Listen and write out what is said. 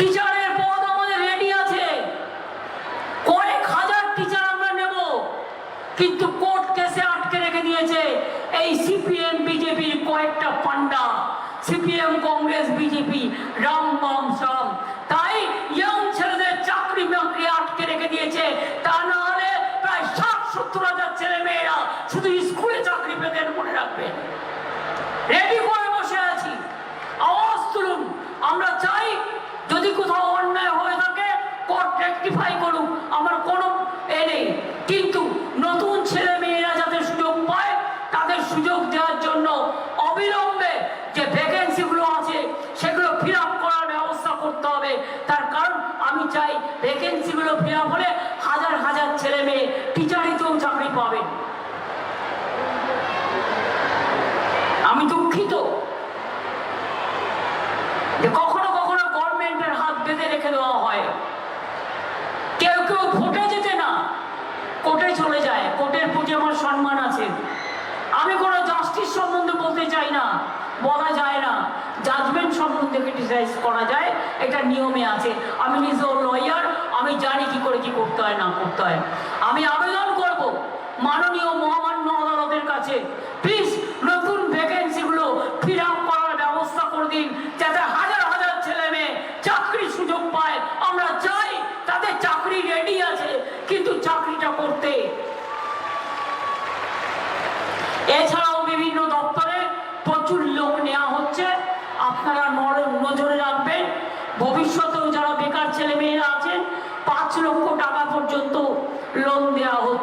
টিচারের পদ আমাদের রেডি আছে। কয়েক হাজার টিচার আমরা নেব। কিন্তু কোর্ট কেসে আটকে রেখে দিয়েছে। এই সিপিএম বিজেপির কয়েকটা পান্ডা। সিপিএম, কংগ্রেস, বিজেপি, রাম বাম সাম তাই ইয়ং ছেলেদের চাকরি বাকরি আটকে রেখে দিয়েছে। তা না হলে প্রায় ষাট সত্তর হাজার ছেলে মেয়েরা শুধু স্কুলে চাকরি পেতেন মনে রাখবেন রেডি করে বসে আছি আওয়াজ তুলুন আমরা চাই যদি কোথাও অন্যায় হয়ে থাকে কোর্ট রেকটিফাই করুক আমার কোনো এ নেই কিন্তু নতুন ছেলে মেয়েরা যাতে সুযোগ পায় তাদের সুযোগ দেওয়ার জন্য অবিলম্বে যে ভ্যাকেন্সিগুলো আছে, সেগুলো ফিল আপ করার ব্যবস্থা করতে হবে। তার কারণ, আমি চাই ভ্যাকেন্সিগুলো ফিল আপ হলে হাজার হাজার ছেলে মেয়ে টিচারিতেও চাকরি পাবে। আমি দুঃখিত। যে কখনো কখনো গভর্নমেন্টের হাত বেঁধে রেখে দেওয়া হয়। কেউ কেউ ভোটে যেতে না, কোর্টে চলে যায়, কোর্টের প্রতি আমার সম্মান আছে। আমি কোনো জাস্টিস সম্বন্ধে বলতে চাই না, বলা যায় না। জাজমেন্ট সম্বন্ধে ক্রিটিসাইজ করা যায়, এটা নিয়মে আছে। আমি নিজেও লয়ার আমি জানি কি করে কি করতে হয়, না করতে হয়। আমি আবেদন করব মাননীয় মহামান্য আদালতের কাছে। প্লিজ নতুন ভ্যাকেন্সিগুলো ফিল আপ করার ব্যবস্থা করে দিন, যাতে হাজার হাজার ছেলে মেয়ে চাকরির সুযোগ পায়। আমরা চাই তাদের চাকরি রেডি আছে, কিন্তু চাকরিটা করতে এছাড়াও বিভিন্ন দপ্তরে প্রচুর লোক নেওয়া হচ্ছে। আপনারা নজরে রাখবেন। ভবিষ্যতেও যারা বেকার ছেলে মেয়েরা আছেন, পাঁচ লক্ষ টাকা পর্যন্ত লোন দেওয়া হচ্ছে।